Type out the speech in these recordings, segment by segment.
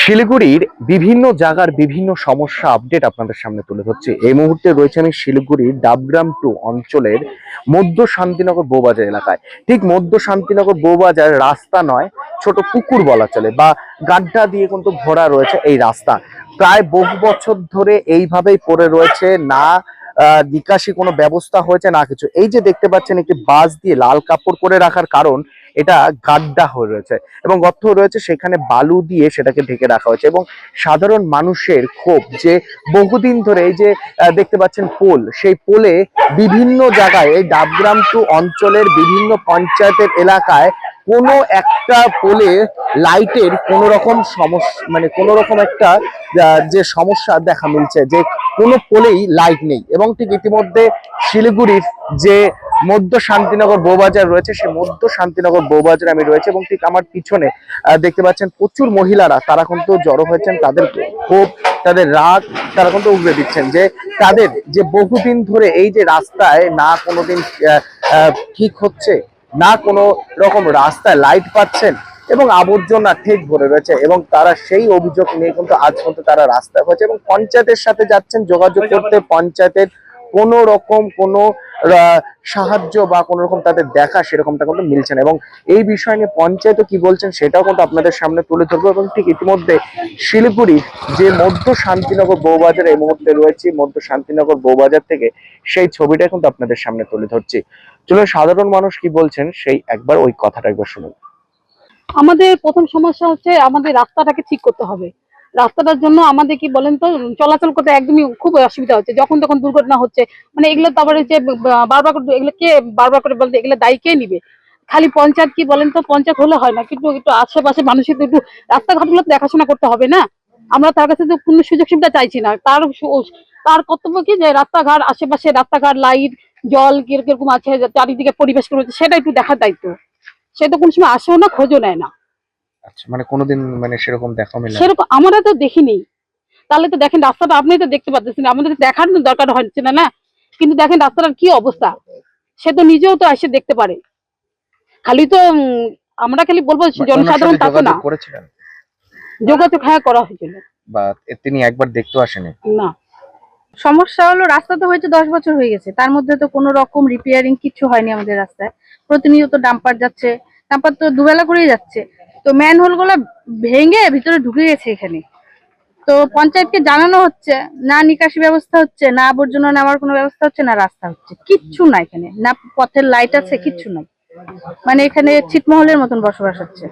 শিলিগুড়ির বিভিন্ন জায়গার বিভিন্ন সমস্যা আপডেট আপনাদের সামনে তুলে ধরছি। এই মুহূর্তে রয়েছে আমি শিলিগুড়ির ডাবগ্রাম টু অঞ্চলের মধ্য শান্তিনগর বৌবাজার এলাকায়। ঠিক মধ্য শান্তিনগর বৌবাজার রাস্তা নয়, ছোট পুকুর বলা চলে বা গাড্ডা দিয়ে কিন্তু ভরা রয়েছে এই রাস্তা। প্রায় বহু বছর ধরে এইভাবেই পড়ে রয়েছে, না নিকাশি কোনো ব্যবস্থা হয়েছে, না কিছু। এই যে দেখতে পাচ্ছেন একটি বাস দিয়ে লাল কাপড় করে রাখার কারণ এটা গাড্ডা হয়ে রয়েছে এবং গর্ত রয়েছে সেখানে বালু দিয়ে সেটাকে ঢেকে রাখা হয়েছে এবং সাধারণ মানুষের ক্ষোভ যে বহুদিন ধরে এই যে দেখতে পাচ্ছেন পোল, সেই পোলে বিভিন্ন জায়গায় এই ডাবগ্রাম টু অঞ্চলের বিভিন্ন পঞ্চায়েতের এলাকায় কোনো একটা পোলে লাইটের কোনো রকম সমস্যা মানে কোনো রকম একটা যে সমস্যা দেখা মিলছে যে কোনো পোলেই লাইট নেই এবং ঠিক ইতিমধ্যে শিলিগুড়ির যে মধ্য শান্তিনগর বৌবাজার রয়েছে, সেই মধ্য শান্তিনগর বৌবাজার আমি রয়েছে এবং ঠিক আমার পিছনে দেখতে পাচ্ছেন প্রচুর মহিলারা, তারা কিন্তু জড়ো হয়েছেন, তাদের ক্ষোভ, তাদের রাগ, তারা কিন্তু উগড়ে দিচ্ছেন যে তাদের যে বহুদিন ধরে এই যে রাস্তায় না কোনোদিন ঠিক হচ্ছে, না কোনো রকম রাস্তায় লাইট পাচ্ছেন এবং আবর্জনা ঠিক ভরে রয়েছে এবং তারা সেই অভিযোগ নিয়ে কিন্তু আজ পর্যন্ত তারা রাস্তায় হয়েছে এবং পঞ্চায়েতের সাথে যাচ্ছেন, যোগাযোগ করতে পঞ্চায়েতের কোনো রকম কোনো সাহায্য বা কোনো রকম তাদের দেখা সেরকমটা কিন্তু মিলছে না। এবং এই বিষয় নিয়ে পঞ্চায়েতও কি বলছেন সেটাও কিন্তু আপনাদের সামনে তুলে ধরবো এবং ঠিক ইতিমধ্যে শিলিগুড়ি যে মধ্য শান্তিনগর বৌবাজার এই মুহূর্তে রয়েছে, মধ্য শান্তিনগর বৌবাজার থেকে সেই ছবিটা কিন্তু আপনাদের সামনে তুলে ধরছি। চলো সাধারণ মানুষ কি বলছেন সেই একবার ওই কথাটা একবার শুনুন। আমাদের প্রথম সমস্যা হচ্ছে আমাদের রাস্তাটাকে ঠিক করতে হবে। রাস্তাটার জন্য আমাদের কি বলেন তো, চলাচল করতে একদমই খুব অসুবিধা হচ্ছে। যখন তখন দুর্ঘটনা হচ্ছে। মানে এগুলো তারপরে যে বারবার করে এগুলো কে বারবার করে বলতে, এগুলো দায়ী কে নিবে? খালি পঞ্চায়েত কি বলেন তো, পঞ্চায়েত হলে হয় না, কিন্তু একটু আশেপাশে মানুষের একটু রাস্তাঘাটগুলো দেখাশোনা করতে হবে না? আমরা তার কাছে তো কোনো সুযোগ সুবিধা চাইছি না। তার তার কর্তব্য কি যে রাস্তাঘাট, আশেপাশে রাস্তাঘাট, লাইট, জল কির- কীরকম আছে চারিদিকে পরিবেশ করেছে সেটা একটু দেখার দায়িত্ব। সে তো কোনো সময় আসেও না, খোঁজও নেয় না। আচ্ছা মানে কোনোদিন মানে সেরকম দেখা মেলে না? সেরকম আমরা তো দেখিনি। তাহলে তো দেখেন রাস্তাটা আপনি তো দেখতে পাচ্ছেন আমাদের দেখার তো দরকার হচ্ছে না না? কিন্তু দেখেন রাস্তাটার কি অবস্থা? সে তো নিজেও তো এসে দেখতে পারে। খালি তো উম, আমরা খালি বলব মানে ওনার জনসাধারণ সাথে তা তো না। যোগাযোগ করেছিলেন? যোগাযোগ হ্যাঁ করা হয়েছিল। বা এ- তিনি একবার দেখতেও আসেনি? না। সমস্যা হলো রাস্তা তো হয়েছে দশ বছর হয়ে গেছে। তার মধ্যে তো কোনো রকম রিপেয়ারিং কিছু হয়নি আমাদের রাস্তায়। প্রতিনিয়ত ডাম্পার যাচ্ছে ডাম্পার তো দুবেলা করেই যাচ্ছে। তো ম্যানহোলগুলো ভেঙে ভিতরে ঢুকে গেছে এখানে। তো পঞ্চায়েতকে জানানো হচ্ছে না নিকাশি ব্যবস্থা হচ্ছে না আবর্জনা নেওয়ার কোনো ব্যবস্থা হচ্ছে না রাস্তা হচ্ছে। কিচ্ছু না এখানে না পথের লাইট আছে কিচ্ছু নাই। মানে এখানে ছিটমহলের মতন বসবাস হচ্ছে।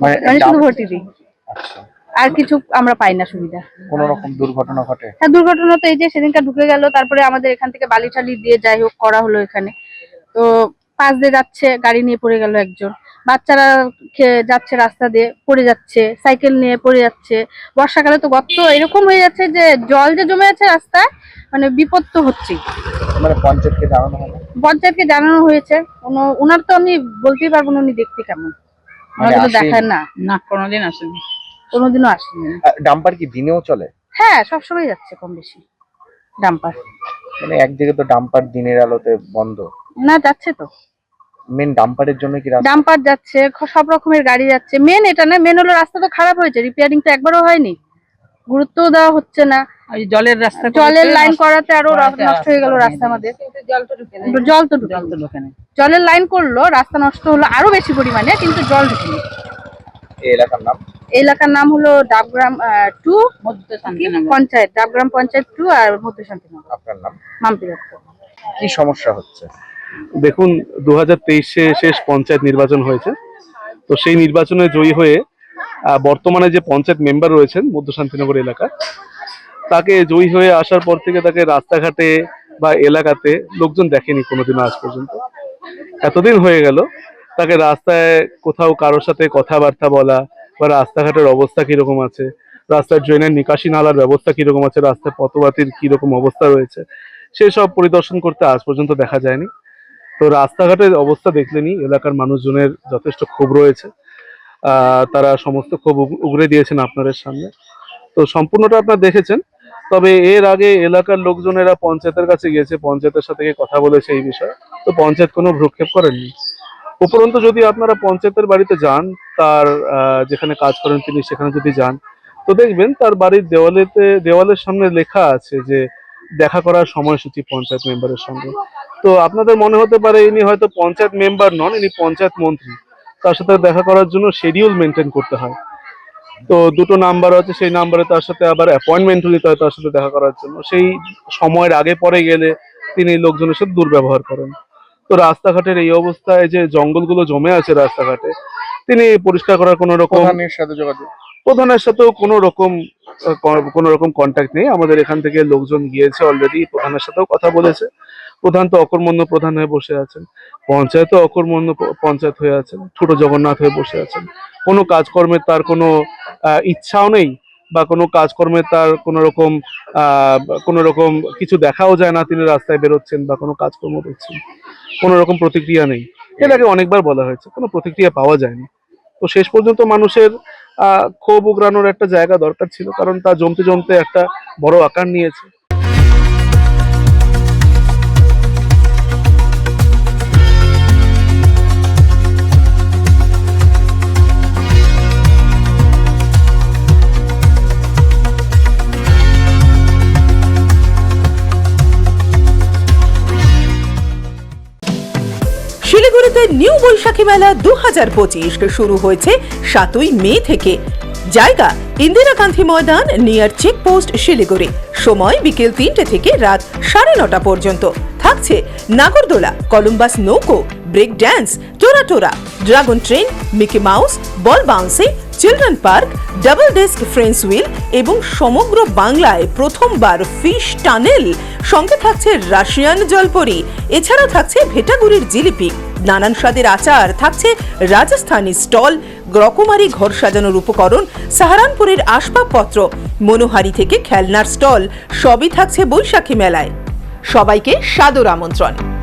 মানে মানে শুধু ডাব- দিই আচ্ছা। আর কিছু আমরা পাই না সুবিধা। কোনো রকম দুর্ঘটনা ঘটে? হ্যাঁ দুর্ঘটনা তো এই যে সেদিনটা ঢুকে গেল তারপরে আমাদের এখান থেকে বালি টালি দিয়ে যাই হোক করা হলো এখানে। তো পাশ দিয়ে যাচ্ছে গাড়ি নিয়ে পড়ে গেল একজন। বাচ্চারা যাচ্ছে রাস্তা দিয়ে পড়ে যাচ্ছে সাইকেল নিয়ে পড়ে যাচ্ছে। বর্ষাকালে তো গর্ত এরকম হয়ে যাচ্ছে যে জল যে জমে আছে রাস্তায় মানে বিপদ তো হচ্ছেই। মানে পঞ্চায়েতকে জানানো পঞ্চায়েতকে জানানো হয়েছে। কোনো ওনার তো আমি বলতেই পারব না উনি দেখতে কেমন। মানে? দেখায় না। না কোনোদিন আসেনি। কোনোদিনও আসেনি। ডাম্পার কি দিনেও চলে? হ্যাঁ সবসময় যাচ্ছে কম বেশি। ডাম্পার। মানে একদিকে তো ডাম্পার দিনের আলোতে বন্ধ। না যাচ্ছে তো। মেন ডাম্পারের জন্য কি ডাম্পার যাচ্ছে সব রকমের গাড়ি যাচ্ছে। মেন এটা না মেন হলো রাস্তা তো খারাপ হয়েছে রিপেয়ারিং তো একবারও হয়নি। গুরুত্ব দেওয়া হচ্ছে না। ওই জলের রাস্তা জলের লাইন করাতে আরও নষ্ট হয়ে গেল রাস্তা আমাদের। জল তো ঢুকে জল তো ঢোকে জলের লাইন করল রাস্তা নষ্ট হলো আরও বেশি পরিমাণে কিন্তু জল ঢুকেনি এই এলাকার নাম? এলাকার নাম হলো ডাবগ্রাম টু পঞ্চায়েত ডাবগ্রাম পঞ্চায়েত টু আর মধ্য শান্তিনগর। আপনার নাম? মাম্পি কি সমস্যা হচ্ছে? দেখুন দু হাজার তেইশে শেষ পঞ্চায়েত নির্বাচন হয়েছে। তো সেই নির্বাচনে জয়ী হয়ে বর্তমানে যে পঞ্চায়েত মেম্বার রয়েছেন মধ্য শান্তিনগর এলাকা তাকে জয়ী হয়ে আসার পর থেকে তাকে রাস্তাঘাটে বা এলাকাতে লোকজন দেখেনি কোনোদিনও আজ পর্যন্ত। এতদিন হয়ে গেল, তাকে রাস্তায় কোথাও কারোর সাথে কথাবার্তা বলা বা রাস্তাঘাটের অবস্থা কীরকম আছে, রাস্তার ড্রেনের নিকাশি নালার ব্যবস্থা কীরকম আছে, রাস্তার পথবাতির কীরকম অবস্থা রয়েছে, সেসব পরিদর্শন করতে আজ পর্যন্ত দেখা যায়নি। তো রাস্তাঘাটের অবস্থা দেখলেনি, এলাকার মানুষজনের যথেষ্ট ক্ষোভ রয়েছে। তারা সমস্ত ক্ষোভ উগ- উগরে দিয়েছেন আপনাদের সামনে। তো সম্পূর্ণটা আপনারা দেখেছেন, তবে এর আগে এলাকার লোকজনেরা পঞ্চায়েতের কাছে গিয়েছে, পঞ্চায়েতের সাথে কথা বলেছে এই বিষয়ে। তো পঞ্চায়েত কোনো ভ্রুক্ষেপ করেননি। উপরন্তু যদি আপনারা পঞ্চায়েতের বাড়িতে যান, তার যেখানে কাজ করেন তিনি সেখানে যদি যান, তো দেখবেন তার বাড়ির দেওয়ালেতে, দেওয়ালের সামনে লেখা আছে যে দেখা করার সময়সূচি পঞ্চায়েত মেম্বারের সঙ্গে। তো আপনাদের মনে হতে পারে ইনি হয়তো পঞ্চায়েত মেম্বার নন ইনি পঞ্চায়েত মন্ত্রী। তার সাথে দেখা করার জন্য শিডিউল মেনটেন করতে হয়। তো দুটো নাম্বার আছে সেই নাম্বারে তার সাথে আবার অ্যাপয়েন্টমেন্টও নিতে হয় তার সাথে দেখা করার জন্য। সেই সময়ের আগে পরে গেলে তিনি লোকজনের সাথে দুর্ব্যবহার করেন। তো রাস্তাঘাটের এই অবস্থায় যে জঙ্গলগুলো জমে আছে রাস্তাঘাটে তিনি পরিষ্কার করার কোনো রকম সাথে যোগাযোগ। প্রধানের সাথেও কোনো রকম কোনো রকম কন্ট্যাক্ট নেই। আমাদের এখান থেকে লোকজন গিয়েছে অলরেডি প্রধানের সাথেও কথা বলেছে। প্রধান তো অকর্মণ্য প্রধান হয়ে বসে আছেন। পঞ্চায়েতও অকর্মণ্য পঞ্চায়েত হয়ে আছেন। ছোট জগন্নাথ হয়ে বসে আছেন। কোনো কাজকর্মের তার কোনো ইচ্ছাও নেই বা কোনো কাজকর্মের তার কোনো রকম কোনো রকম কিছু দেখাও যায় না তিনি রাস্তায় বেরোচ্ছেন বা কোনো কাজকর্ম করছেন। কোনো রকম প্রতিক্রিয়া নেই। আগে অনেকবার বলা হয়েছে কোনো প্রতিক্রিয়া পাওয়া যায়নি। তো শেষ পর্যন্ত মানুষের আহ, ক্ষোভ উগরানোর একটা জায়গা দরকার ছিল কারণ তা জমতে জমতে একটা বড় আকার নিয়েছে। নিউ বৈশাখী মেলা দু হাজার পঁচিশ শুরু হয়েছে সাতই মে থেকে। জায়গা, ইন্দিরা গান্ধী ময়দান নিয়ার চেকপোস্ট শিলিগুড়ি। সময় বিকেল তিনটে থেকে রাত সাড়ে নটা পর্যন্ত। থাকছে নাগরদোলা, কলম্বাস নৌকো break dance Tora Tora dragon train Mickey Mouse ball bouncing children park, double deck Ferris wheel এবং সমগ্র বাংলায় প্রথমবার ফিশ টানেল। সঙ্গে থাকছে রাশিয়ান জলপরি, এছাড়াও থাকছে ভেটাগুড়ির জিলিপি। নানান স্বাদের আচার, থাকছে রাজস্থানি স্টল রকমারি ঘর সাজানোর উপকরণ, সাহারানপুরের আসবাবপত্র, মনোহারি থেকে খেলনার স্টল, সবই থাকছে বৈশাখী মেলায়। সবাইকে সাদর আমন্ত্রণ।